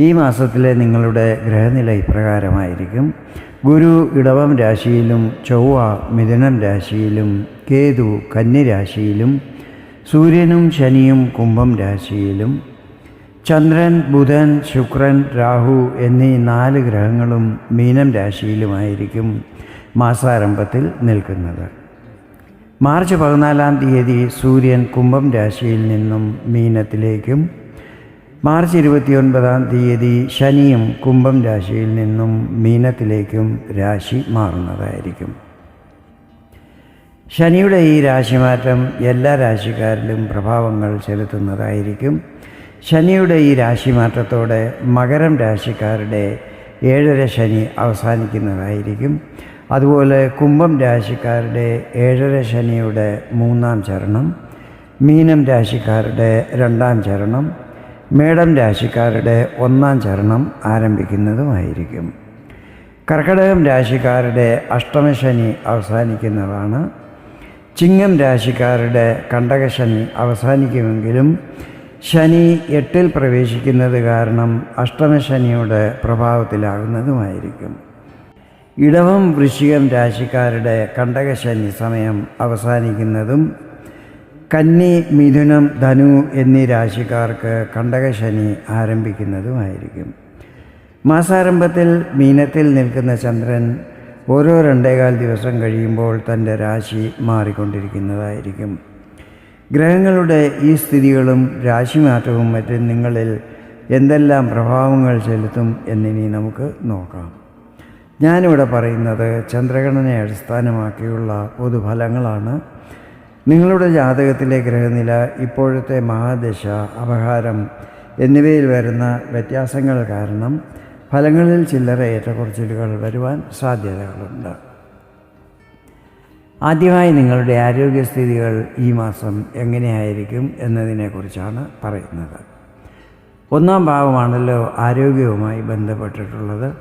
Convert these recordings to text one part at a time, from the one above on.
ഈ മാസത്തിലെ നിങ്ങളുടെ ഗ്രഹനില ഇപ്രകാരമായിരിക്കും. ഗുരു ഇടവം രാശിയിലും ചൊവ്വ മിഥുനം രാശിയിലും കേതു കന്നി രാശിയിലും സൂര്യനും ശനിയും കുംഭം രാശിയിലും ചന്ദ്രൻ ബുധൻ ശുക്രൻ രാഹു എന്നീ നാല് ഗ്രഹങ്ങളും മീനം രാശിയിലുമായിരിക്കും മാസാരംഭത്തിൽ നിൽക്കുന്നത്. മാർച്ച് പതിനാലാം തീയതി സൂര്യൻ കുംഭം രാശിയിൽ നിന്നും മീനത്തിലേക്കും മാർച്ച് ഇരുപത്തിയൊൻപതാം തീയതി ശനിയും കുംഭം രാശിയിൽ നിന്നും മീനത്തിലേക്കും രാശി മാറുന്നതായിരിക്കും. ശനിയുടെ ഈ രാശിമാറ്റം എല്ലാ രാശിക്കാരിലും പ്രഭാവങ്ങൾ ചെലുത്തുന്നതായിരിക്കും. ശനിയുടെ ഈ രാശിമാറ്റത്തോടെ മകരം രാശിക്കാരുടെ ഏഴര ശനി അവസാനിക്കുന്നതായിരിക്കും. അതുപോലെ കുംഭം രാശിക്കാരുടെ ഏഴര ശനിയുടെ മൂന്നാം ചരണം മീനം രാശിക്കാരുടെ രണ്ടാം ചരണം മേടം രാശിക്കാരുടെ ഒന്നാം ചരണം ആരംഭിക്കുന്നതുമായിരിക്കും. കർക്കടകം രാശിക്കാരുടെ അഷ്ടമശനി അവസാനിക്കുന്നതാണ്. ചിങ്ങം രാശിക്കാരുടെ കണ്ടകശനി അവസാനിക്കുമെങ്കിലും ശനി എട്ടിൽ പ്രവേശിക്കുന്നത് കാരണം അഷ്ടമശനിയുടെ പ്രഭാവത്തിലാകുന്നതുമായിരിക്കും. ഇടവം വൃശ്ചികം രാശിക്കാരുടെ കണ്ടകശനി സമയം അവസാനിക്കുന്നതും കന്നി മിഥുനം ധനു എന്നീ രാശിക്കാർക്ക് കണ്ടകശനി ആരംഭിക്കുന്നതുമായിരിക്കും. മാസാരംഭത്തിൽ മീനത്തിൽ നിൽക്കുന്ന ചന്ദ്രൻ ഓരോ രണ്ടേകാൽ ദിവസം കഴിയുമ്പോൾ തന്റെ രാശി മാറിക്കൊണ്ടിരിക്കുന്നതായിരിക്കും. ഗ്രഹങ്ങളുടെ ഈ സ്ഥിതികളും രാശിമാറ്റവും മറ്റും നിങ്ങളിൽ എന്തെല്ലാം പ്രഭാവങ്ങൾ ചെലുത്തും എന്നിനി നമുക്ക് നോക്കാം. ഞാനിവിടെ പറയുന്നത് ചന്ദ്രഗണനെ അടിസ്ഥാനമാക്കിയുള്ള പൊതുഫലങ്ങളാണ്. നിങ്ങളുടെ ജാതകത്തിലെ ഗ്രഹനില ഇപ്പോഴത്തെ മഹാദശ അപഹാരം എന്നിവയിൽ വരുന്ന വ്യത്യാസങ്ങൾ കാരണം ഫലങ്ങളിൽ ചില്ലറ ഏറ്റക്കുറച്ചിലുകൾ വരുവാൻ സാധ്യതകളുണ്ട്. ആദ്യമായി നിങ്ങളുടെ ആരോഗ്യസ്ഥിതികൾ ഈ മാസം എങ്ങനെയായിരിക്കും എന്നതിനെക്കുറിച്ചാണ് പറയുന്നത്. ഒന്നാം ഭാവമാണല്ലോ ആരോഗ്യവുമായി ബന്ധപ്പെട്ടിട്ടുള്ളത്.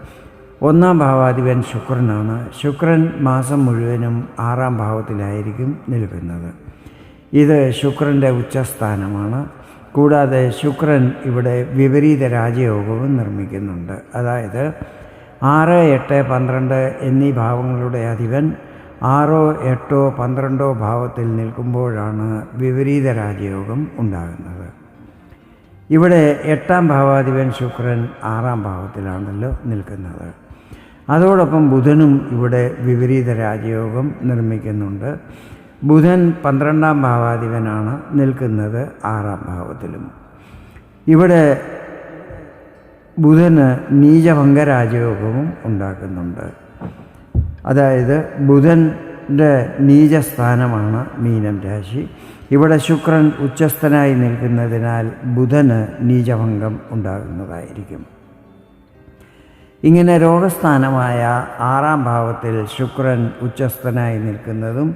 ഒന്നാം ഭാവാധിപൻ ശുക്രനാണ്. ശുക്രൻ മാസം മുഴുവനും ആറാം ഭാവത്തിലായിരിക്കും നിൽക്കുന്നത്. ഇത് ശുക്രന്റെ ഉച്ചസ്ഥാനമാണ്. കൂടാതെ ശുക്രൻ ഇവിടെ വിപരീത രാജയോഗവും നിർമ്മിക്കുന്നുണ്ട്. അതായത് ആറ് എട്ട് പന്ത്രണ്ട് എന്നീ ഭാവങ്ങളുടെ അധിപൻ ആറോ എട്ടോ പന്ത്രണ്ടോ ഭാവത്തിൽ നിൽക്കുമ്പോഴാണ് വിപരീത രാജയോഗം ഉണ്ടാകുന്നത്. ഇവിടെ എട്ടാം ഭാവാധിപൻ ശുക്രൻ ആറാം ഭാവത്തിലാണല്ലോ നിൽക്കുന്നത്. അതോടൊപ്പം ബുധനും ഇവിടെ വിപരീത രാജയോഗം നിർമ്മിക്കുന്നുണ്ട്. ബുധൻ പന്ത്രണ്ടാം ഭാവാധിപനാണ് നിൽക്കുന്നത് ആറാം ഭാവത്തിലും. ഇവിടെ ബുധന് നീചഭംഗ രാജയോഗവും ഉണ്ടാക്കുന്നുണ്ട്. അതായത് ബുധന്റെ നീചസ്ഥാനമാണ് മീനം രാശി. ഇവിടെ ശുക്രൻ ഉച്ചസ്ഥനായി നിൽക്കുന്നതിനാൽ ബുധന് നീചഭംഗം ഉണ്ടാകുന്നതായിരിക്കും. ഇങ്ങനെ രോഗസ്ഥാനമായ ആറാം ഭാവത്തിൽ ശുക്രൻ ഉച്ചസ്ഥനായി നിൽക്കുന്നതും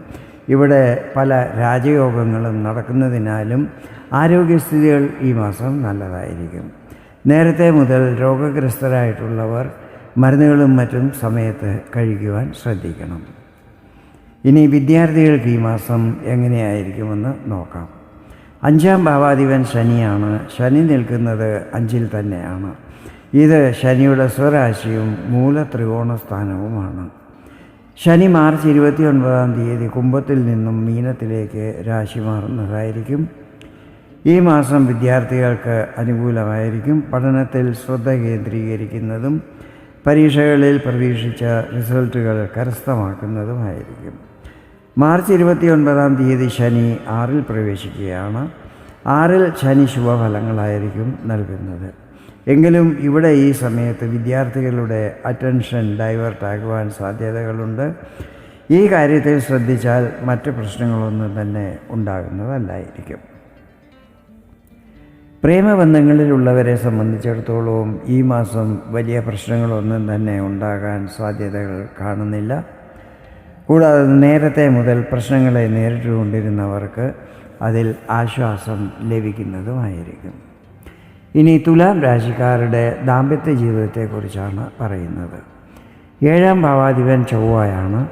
ഇവിടെ പല രാജയോഗങ്ങളും നടക്കുന്നതിനാലും ആരോഗ്യസ്ഥിതികൾ ഈ മാസം നല്ലതായിരിക്കും. നേരത്തെ മുതൽ രോഗഗ്രസ്തരായിട്ടുള്ളവർ മരുന്നുകളും മറ്റും സമയത്ത് കഴിക്കുവാൻ ശ്രദ്ധിക്കണം. ഇനി വിദ്യാർത്ഥികൾക്ക് ഈ മാസം എങ്ങനെയായിരിക്കുമെന്ന് നോക്കാം. അഞ്ചാം ഭാവാധിപൻ ശനിയാണ്. ശനി നിൽക്കുന്നത് അഞ്ചിൽ തന്നെയാണ്. ഇത് ശനിയുടെ സ്വരാശിയും മൂല ത്രികോണ സ്ഥാനവുമാണ് ശനി മാർച്ച് ഇരുപത്തി ഒൻപതാം തീയതി കുംഭത്തിൽ നിന്നും മീനത്തിലേക്ക് രാശി മാറുന്നതായിരിക്കും. ഈ മാസം വിദ്യാർത്ഥികൾക്ക് അനുകൂലമായിരിക്കും. പഠനത്തിൽ ശ്രദ്ധ കേന്ദ്രീകരിക്കുന്നതും പരീക്ഷകളിൽ പ്രതീക്ഷിച്ച റിസൾട്ടുകൾ കരസ്ഥമാക്കുന്നതുമായിരിക്കും. മാർച്ച് ഇരുപത്തി ഒൻപതാം തീയതി ശനി ആറിൽ പ്രവേശിക്കുകയാണ്. ആറിൽ ശനി ശുഭഫലങ്ങളായിരിക്കും നൽകുന്നത്. എങ്കിലും ഇവിടെ ഈ സമയത്ത് വിദ്യാർത്ഥികളുടെ അറ്റൻഷൻ ഡൈവേർട്ട് ആകുവാൻ സാധ്യതകളുണ്ട്. ഈ കാര്യത്തിൽ ശ്രദ്ധിച്ചാൽ മറ്റ് പ്രശ്നങ്ങളൊന്നും തന്നെ ഉണ്ടാകുന്നതല്ലായിരിക്കും. പ്രേമബന്ധങ്ങളിലുള്ളവരെ സംബന്ധിച്ചിടത്തോളം ഈ മാസം വലിയ പ്രശ്നങ്ങളൊന്നും തന്നെ ഉണ്ടാകാൻ സാധ്യതകൾ കാണുന്നില്ല. കൂടാതെ നേരത്തെ മുതൽ പ്രശ്നങ്ങളെ നേരിട്ടുകൊണ്ടിരുന്നവർക്ക് അതിൽ ആശ്വാസം ലഭിക്കുന്നതുമായിരിക്കും. ഇനി തുലാം രാശിക്കാരുടെ ദാമ്പത്യ ജീവിതത്തെക്കുറിച്ചാണ് പറയുന്നത്. ഏഴാം ഭാവാധിപൻ ചൊവ്വയാണ്.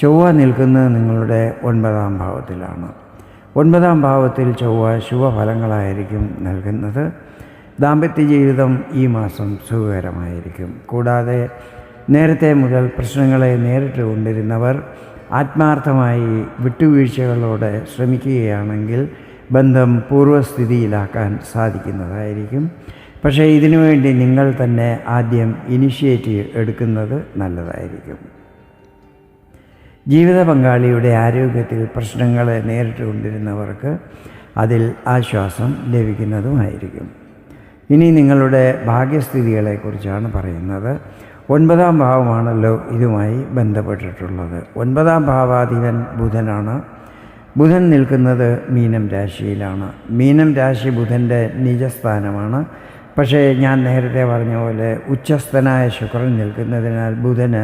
ചൊവ്വ നിൽക്കുന്നത് നിങ്ങളുടെ ഒൻപതാം ഭാവത്തിലാണ്. ഒൻപതാം ഭാവത്തിൽ ചൊവ്വ ശുഭഫലങ്ങളായിരിക്കും നൽകുന്നത്. ദാമ്പത്യ ജീവിതം ഈ മാസം സുഖകരമായിരിക്കും. കൂടാതെ നേരത്തെ മുതൽ പ്രശ്നങ്ങളെ നേരിട്ട് കൊണ്ടിരുന്നവർ ആത്മാർത്ഥമായി വിട്ടുവീഴ്ചകളോടെ ശ്രമിക്കുകയാണെങ്കിൽ ബന്ധം പൂർവസ്ഥിതിയിലാക്കാൻ സാധിക്കുന്നതായിരിക്കും. പക്ഷേ ഇതിനുവേണ്ടി നിങ്ങൾ തന്നെ ആദ്യം ഇനിഷ്യേറ്റീവ് എടുക്കുന്നത് നല്ലതായിരിക്കും. ജീവിത പങ്കാളിയുടെ ആരോഗ്യത്തിൽ പ്രശ്നങ്ങളെ നേരിട്ട് കൊണ്ടിരുന്നവർക്ക് അതിൽ ആശ്വാസം ലഭിക്കുന്നതുമായിരിക്കും. ഇനി നിങ്ങളുടെ ഭാഗ്യസ്ഥിതികളെക്കുറിച്ചാണ് പറയുന്നത്. ഒൻപതാം ഭാവമാണല്ലോ ഇതുമായി ബന്ധപ്പെട്ടിട്ടുള്ളത്. ഒൻപതാം ഭാവാധിപൻ ബുധനാണ്. ബുധൻ നിൽക്കുന്നത് മീനം രാശിയിലാണ്. മീനം രാശി ബുധന്റെ നിജസ്ഥാനമാണ്. പക്ഷേ ഞാൻ നേരത്തെ പറഞ്ഞ പോലെ ഉച്ചസ്ഥനായ ശുക്രൻ നിൽക്കുന്നതിനാൽ ബുധന്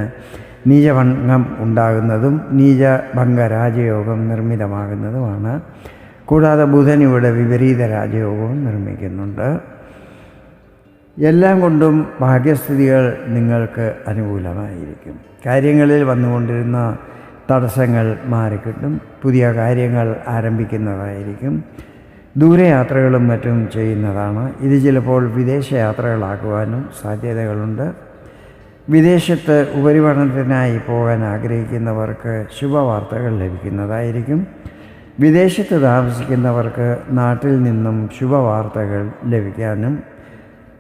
നീചഭംഗം ഉണ്ടാകുന്നതും നീചഭംഗ രാജയോഗം നിർമ്മിതമാകുന്നതുമാണ്. കൂടാതെ ബുധൻ ഇവിടെ വിപരീത രാജയോഗവും നിർമ്മിക്കുന്നുണ്ട്. എല്ലാം കൊണ്ടും ഭാഗ്യസ്ഥിതികൾ നിങ്ങൾക്ക് അനുകൂലമായിരിക്കും. കാര്യങ്ങളിൽ വന്നുകൊണ്ടിരുന്ന തടസ്സങ്ങൾ മാറിക്കിട്ടും. പുതിയ കാര്യങ്ങൾ ആരംഭിക്കുന്നതായിരിക്കും. ദൂരയാത്രകളും മറ്റും ചെയ്യുന്നതാണ്. ഇത് ചിലപ്പോൾ വിദേശ യാത്രകളാക്കുവാനും സാധ്യതകളുണ്ട്. വിദേശത്ത് ഉപരിപഠനത്തിനായി പോകാൻ ആഗ്രഹിക്കുന്നവർക്ക് ശുഭവാർത്തകൾ ലഭിക്കുന്നതായിരിക്കും. വിദേശത്ത് താമസിക്കുന്നവർക്ക് നാട്ടിൽ നിന്നും ശുഭവാർത്തകൾ ലഭിക്കാനും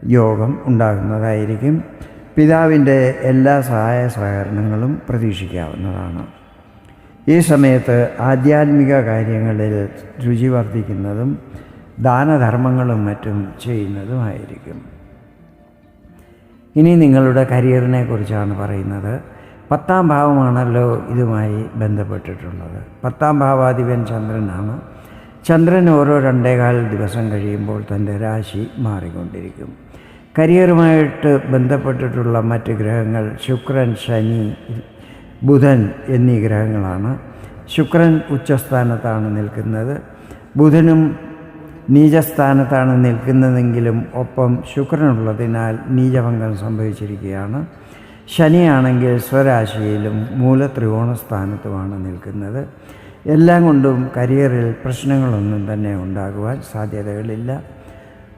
യോഗം ഉണ്ടാകുന്നതായിരിക്കും. പിതാവിന്റെ എല്ലാ സഹായ സഹകരണങ്ങളും പ്രതീക്ഷിക്കാവുന്നതാണ്. ഈ സമയത്ത് ആധ്യാത്മിക കാര്യങ്ങളിൽ രുചി വർദ്ധിക്കുന്നതും ദാനധർമ്മങ്ങളും മറ്റും ചെയ്യുന്നതുമായിരിക്കും. ഇനി നിങ്ങളുടെ കരിയറിനെ കുറിച്ചാണ് പറയുന്നത്. പത്താം ഭാവമാണല്ലോ ഇതുമായി ബന്ധപ്പെട്ടിട്ടുള്ളത്. പത്താം ഭാവാധിപൻ ചന്ദ്രനാണ്. ചന്ദ്രൻ ഓരോ രണ്ടേകാൽ ദിവസം കഴിയുമ്പോൾ തന്റെ രാശി മാറിക്കൊണ്ടിരിക്കും. കരിയറുമായിട്ട് ബന്ധപ്പെട്ടിട്ടുള്ള മറ്റ് ഗ്രഹങ്ങൾ ശുക്രൻ ശനി ബുധൻ എന്നീ ഗ്രഹങ്ങളാണ്. ശുക്രൻ ഉച്ചസ്ഥാനത്താണ് നിൽക്കുന്നത്. ബുധനും നീചസ്ഥാനത്താണ് നിൽക്കുന്നതെങ്കിലും ഒപ്പം ശുക്രനുള്ളതിനാൽ നീചഭംഗം സംഭവിച്ചിരിക്കുകയാണ്. ശനിയാണെങ്കിൽ സ്വരാശിയിലും മൂല സ്ഥാനത്തുമാണ് നിൽക്കുന്നത്. എല്ലാം കൊണ്ടും കരിയറിൽ പ്രശ്നങ്ങളൊന്നും തന്നെ ഉണ്ടാകുവാൻ സാധ്യതകളില്ല.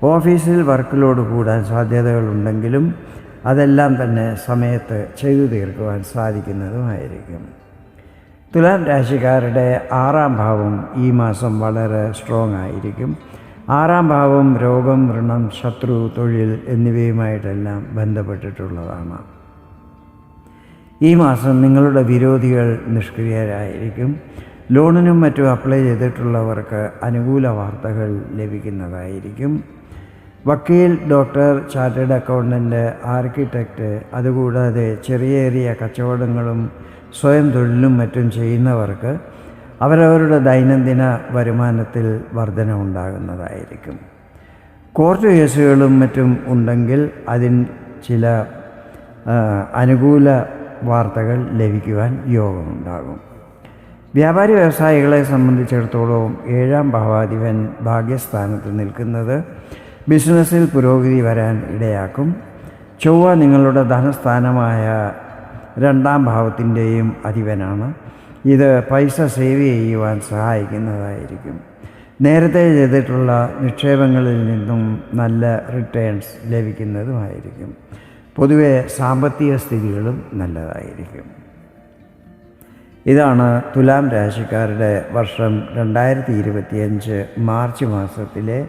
ഓഫീസിൽ വർക്ക് ലോഡ് കൂടാൻ സാധ്യതകളുണ്ടെങ്കിലും അതെല്ലാം തന്നെ സമയത്ത് ചെയ്തു തീർക്കുവാൻ സാധിക്കുന്നതുമായിരിക്കും. തുലാം രാശിക്കാരുടെ ആറാം ഭാവം ഈ മാസം വളരെ സ്ട്രോങ് ആയിരിക്കും. ആറാം ഭാവം രോഗം ഋണം ശത്രു തൊഴിൽ എന്നിവയുമായിട്ടെല്ലാം ബന്ധപ്പെട്ടിട്ടുള്ളതാണ്. ഈ മാസം നിങ്ങളുടെ വിരോധികൾ നിഷ്ക്രിയരായിരിക്കും. ലോണിനും മറ്റും അപ്ലൈ ചെയ്തിട്ടുള്ളവർക്ക് അനുകൂല വാർത്തകൾ ലഭിക്കുന്നതായിരിക്കും. വക്കീൽ ഡോക്ടർ ചാർട്ടേഡ് അക്കൗണ്ടന്റ് ആർക്കിടെക്റ്റ് അതുകൂടാതെ ചെറിയ ചെറിയ കച്ചവടങ്ങളും സ്വയം തൊഴിലും മറ്റും ചെയ്യുന്നവർക്ക് അവരവരുടെ ദൈനംദിന വരുമാനത്തിൽ വർധന ഉണ്ടാകുന്നതായിരിക്കും. കോർട്ട് കേസുകളും മറ്റും ഉണ്ടെങ്കിൽ അതിന് ചില അനുകൂല വാർത്തകൾ ലഭിക്കുവാൻ യോഗമുണ്ടാകും. വ്യാപാരി വ്യവസായികളെ സംബന്ധിച്ചിടത്തോളം ഏഴാം ഭാവാധിപൻ ഭാഗ്യസ്ഥാനത്ത് നിൽക്കുന്നത് ബിസിനസ്സിൽ പുരോഗതി വരാൻ ഇടയാക്കും. ചൊവ്വ നിങ്ങളുടെ ധനസ്ഥാനമായ രണ്ടാം ഭാവത്തിന്റെയും അധിപനാണ്. ഇത് പൈസ സേവ് ചെയ്യുവാൻ സഹായിക്കുന്നതായിരിക്കും. നേരത്തെ ചെയ്തിട്ടുള്ള നിക്ഷേപങ്ങളിൽ നിന്നും നല്ല റിട്ടേൺസ് ലഭിക്കുന്നതുമായിരിക്കും. പൊതുവെ സാമ്പത്തിക സ്ഥിതികളും നല്ലതായിരിക്കും. ഇതാണ് തുലാം രാശിക്കാരുടെ വർഷം രണ്ടായിരത്തി മാർച്ച് മാസത്തിലെ